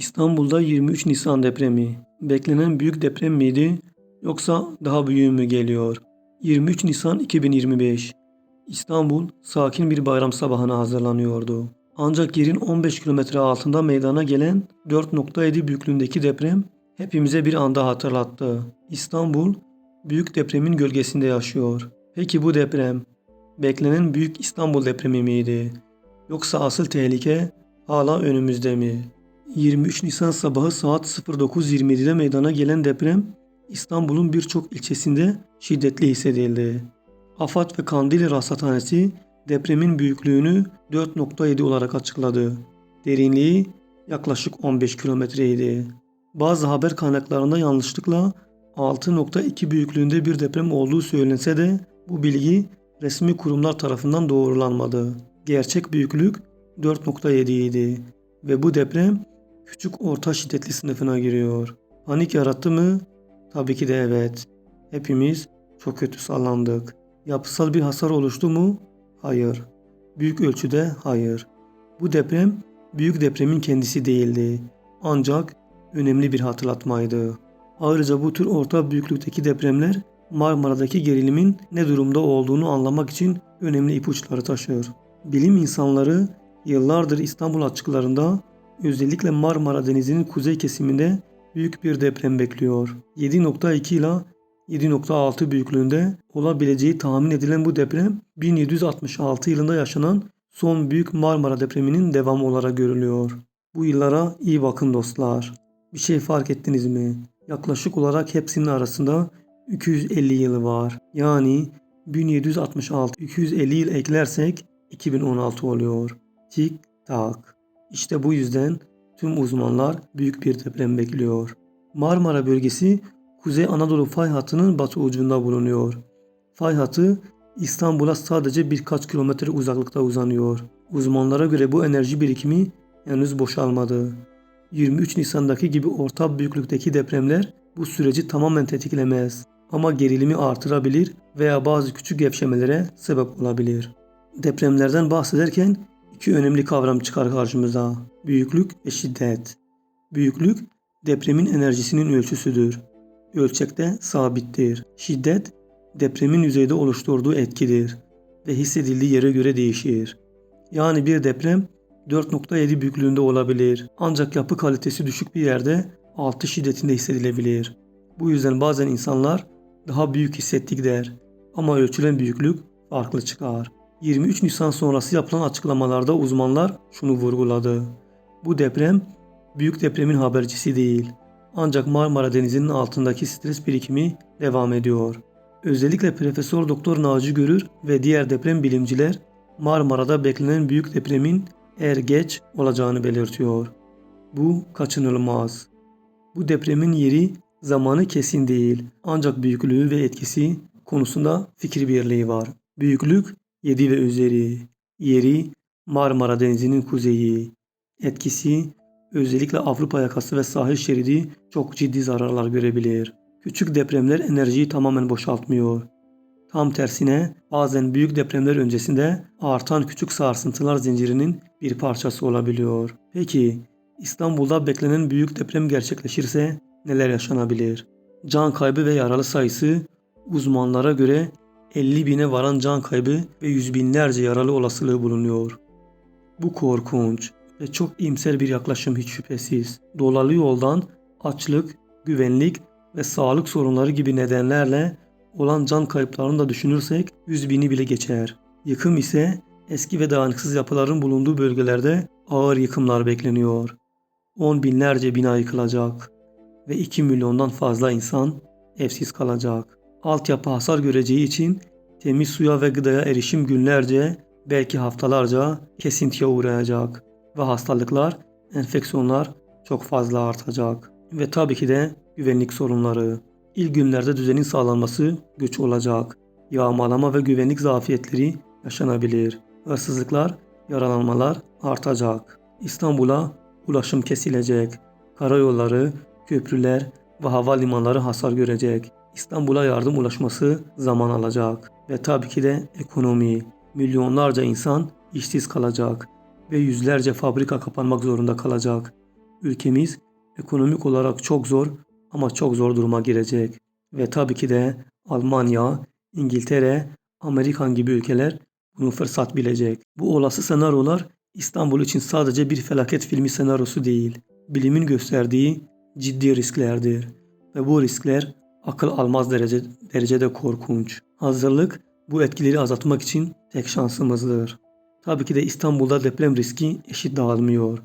İstanbul'da 23 Nisan depremi. Beklenen büyük deprem miydi yoksa daha büyüğü mü geliyor? 23 Nisan 2025. İstanbul sakin bir bayram sabahına hazırlanıyordu. Ancak yerin 15 kilometre altında meydana gelen 4.7 büyüklüğündeki deprem hepimize bir anda hatırlattı. İstanbul büyük depremin gölgesinde yaşıyor. Peki bu deprem beklenen büyük İstanbul depremi miydi? Yoksa asıl tehlike hala önümüzde mi? 23 Nisan sabahı saat 09.27'de meydana gelen deprem İstanbul'un birçok ilçesinde şiddetli hissedildi. AFAD ve Kandili Rasathanesi depremin büyüklüğünü 4.7 olarak açıkladı. Derinliği yaklaşık 15 kilometreydi. Bazı haber kaynaklarında yanlışlıkla 6.2 büyüklüğünde bir deprem olduğu söylense de bu bilgi resmi kurumlar tarafından doğrulanmadı. Gerçek büyüklük 4.7 idi ve bu deprem küçük orta şiddetli sınıfına giriyor. Panik yarattı mı? Tabii ki de evet. Hepimiz çok kötü sallandık. Yapısal bir hasar oluştu mu? Hayır. Büyük ölçüde hayır. Bu deprem büyük depremin kendisi değildi. Ancak önemli bir hatırlatmaydı. Ayrıca bu tür orta büyüklükteki depremler Marmara'daki gerilimin ne durumda olduğunu anlamak için önemli ipuçları taşır. Bilim insanları yıllardır İstanbul açıklarında özellikle Marmara Denizi'nin kuzey kesiminde büyük bir deprem bekliyor. 7.2 ila 7.6 büyüklüğünde olabileceği tahmin edilen bu deprem 1766 yılında yaşanan son büyük Marmara depreminin devamı olarak görülüyor. Bu yıllara iyi bakın dostlar. Bir şey fark ettiniz mi? Yaklaşık olarak hepsinin arasında 250 yılı var. Yani 1766 250 yıl eklersek 2016 oluyor. Tik tak. İşte bu yüzden tüm uzmanlar büyük bir deprem bekliyor. Marmara bölgesi Kuzey Anadolu fay hattının batı ucunda bulunuyor. Fay hattı İstanbul'a sadece birkaç kilometre uzaklıkta uzanıyor. Uzmanlara göre bu enerji birikimi henüz boşalmadı. 23 Nisan'daki gibi orta büyüklükteki depremler bu süreci tamamen tetiklemez ama gerilimi artırabilir veya bazı küçük gevşemelere sebep olabilir. Depremlerden bahsederken iki önemli kavram çıkar karşımıza. Büyüklük ve şiddet. Büyüklük depremin enerjisinin ölçüsüdür. Ölçekte sabittir. Şiddet depremin yüzeyde oluşturduğu etkidir ve hissedildiği yere göre değişir. Yani bir deprem 4.7 büyüklüğünde olabilir ancak yapı kalitesi düşük bir yerde 6 şiddetinde hissedilebilir. Bu yüzden bazen insanlar daha büyük hissettik der ama ölçülen büyüklük farklı çıkar. 23 Nisan sonrası yapılan açıklamalarda uzmanlar şunu vurguladı. Bu deprem büyük depremin habercisi değil. Ancak Marmara Denizi'nin altındaki stres birikimi devam ediyor. Özellikle Profesör Doktor Naci Görür ve diğer deprem bilimciler Marmara'da beklenen büyük depremin er geç olacağını belirtiyor. Bu kaçınılmaz. Bu depremin yeri zamanı kesin değil ancak büyüklüğü ve etkisi konusunda fikir birliği var. Büyüklük 7 ve üzeri, yeri Marmara Denizi'nin kuzeyi, etkisi özellikle Avrupa yakası ve sahil şeridi çok ciddi zararlar görebilir. Küçük depremler enerjiyi tamamen boşaltmıyor. Tam tersine bazen büyük depremler öncesinde artan küçük sarsıntılar zincirinin bir parçası olabiliyor. Peki İstanbul'da beklenen büyük deprem gerçekleşirse neler yaşanabilir? Can kaybı ve yaralı sayısı uzmanlara göre 50 bine varan can kaybı ve yüz binlerce yaralı olasılığı bulunuyor. Bu korkunç ve çok iyimser bir yaklaşım hiç şüphesiz. Dolalı yoldan açlık, güvenlik ve sağlık sorunları gibi nedenlerle olan can kayıplarını da düşünürsek 100 bini bile geçer. Yıkım ise eski ve dayanıksız yapıların bulunduğu bölgelerde ağır yıkımlar bekleniyor. 10 binlerce bina yıkılacak ve 2 milyondan fazla insan evsiz kalacak. Altyapı hasar göreceği için temiz suya ve gıdaya erişim günlerce belki haftalarca kesintiye uğrayacak ve hastalıklar, enfeksiyonlar çok fazla artacak. Ve tabii ki de güvenlik sorunları. İlk günlerde düzenin sağlanması güç olacak. Yağmalama ve güvenlik zafiyetleri yaşanabilir. Hırsızlıklar, yaralanmalar artacak. İstanbul'a ulaşım kesilecek. Karayolları, köprüler ve havalimanları hasar görecek. İstanbul'a yardım ulaşması zaman alacak. Ve tabii ki de ekonomi. Milyonlarca insan işsiz kalacak ve yüzlerce fabrika kapanmak zorunda kalacak. Ülkemiz ekonomik olarak çok zor ama çok zor duruma girecek. Ve tabii ki de Almanya, İngiltere, Amerikan gibi ülkeler bunu fırsat bilecek. Bu olası senaryolar İstanbul için sadece bir felaket filmi senaryosu değil. Bilimin gösterdiği ciddi risklerdir. Ve bu riskler akıl almaz derece, derecede korkunç. Hazırlık bu etkileri azaltmak için tek şansımızdır. Tabii ki de İstanbul'da deprem riski eşit dağılmıyor.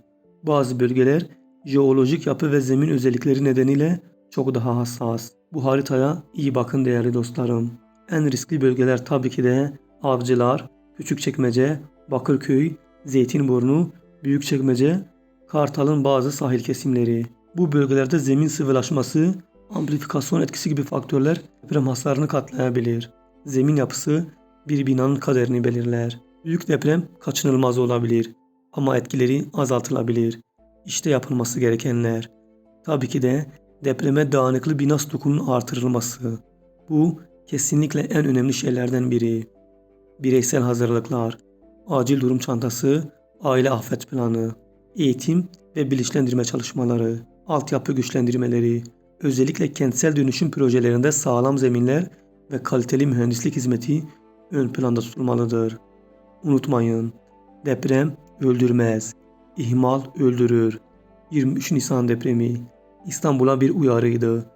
Bazı bölgeler jeolojik yapı ve zemin özellikleri nedeniyle çok daha hassas. Bu haritaya iyi bakın değerli dostlarım. En riskli bölgeler tabii ki de Avcılar, Küçükçekmece, Bakırköy, Zeytinburnu, Büyükçekmece, Kartal'ın bazı sahil kesimleri. Bu bölgelerde zemin sıvılaşması, amplifikasyon etkisi gibi faktörler deprem hasarını katlayabilir. Zemin yapısı bir binanın kaderini belirler. Büyük deprem kaçınılmaz olabilir ama etkileri azaltılabilir. İşte yapılması gerekenler. Tabii ki de depreme dayanıklı bina stokunun artırılması. Bu kesinlikle en önemli şeylerden biri. Bireysel hazırlıklar, acil durum çantası, aile afet planı, eğitim ve bilinçlendirme çalışmaları, altyapı güçlendirmeleri, özellikle kentsel dönüşüm projelerinde sağlam zeminler ve kaliteli mühendislik hizmeti ön planda tutulmalıdır. Unutmayın, deprem öldürmez, ihmal öldürür. 23 Nisan depremi İstanbul'a bir uyarıydı.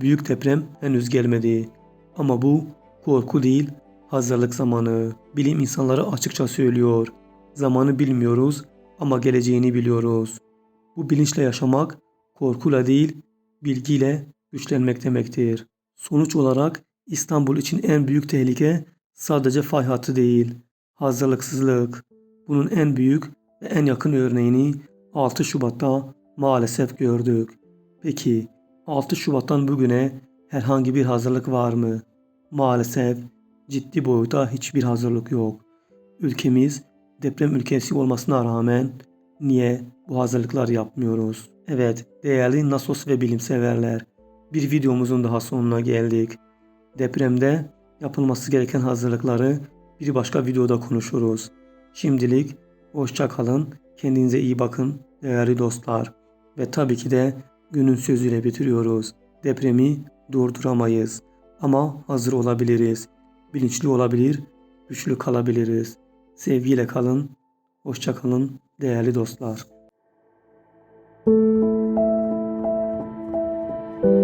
Büyük deprem henüz gelmedi. Ama bu korku değil, hazırlık zamanı. Bilim insanları açıkça söylüyor. Zamanı bilmiyoruz ama geleceğini biliyoruz. Bu bilinçle yaşamak korkuyla değil, bilgiyle güçlenmek demektir. Sonuç olarak İstanbul için en büyük tehlike sadece fay hattı değil, hazırlıksızlık. Bunun en büyük ve en yakın örneğini 6 Şubat'ta maalesef gördük. Peki 6 Şubat'tan bugüne herhangi bir hazırlık var mı? Maalesef ciddi boyuta hiçbir hazırlık yok. Ülkemiz deprem ülkesi olmasına rağmen niye bu hazırlıklar yapmıyoruz? Evet değerli Nasos ve bilimseverler bir videomuzun daha sonuna geldik. Depremde yapılması gereken hazırlıkları bir başka videoda konuşuruz. Şimdilik hoşça kalın, kendinize iyi bakın değerli dostlar. Ve tabii ki de günün sözüyle bitiriyoruz. Depremi durduramayız ama hazır olabiliriz. Bilinçli olabilir, güçlü kalabiliriz. Sevgiyle kalın, hoşça kalın değerli dostlar. うん。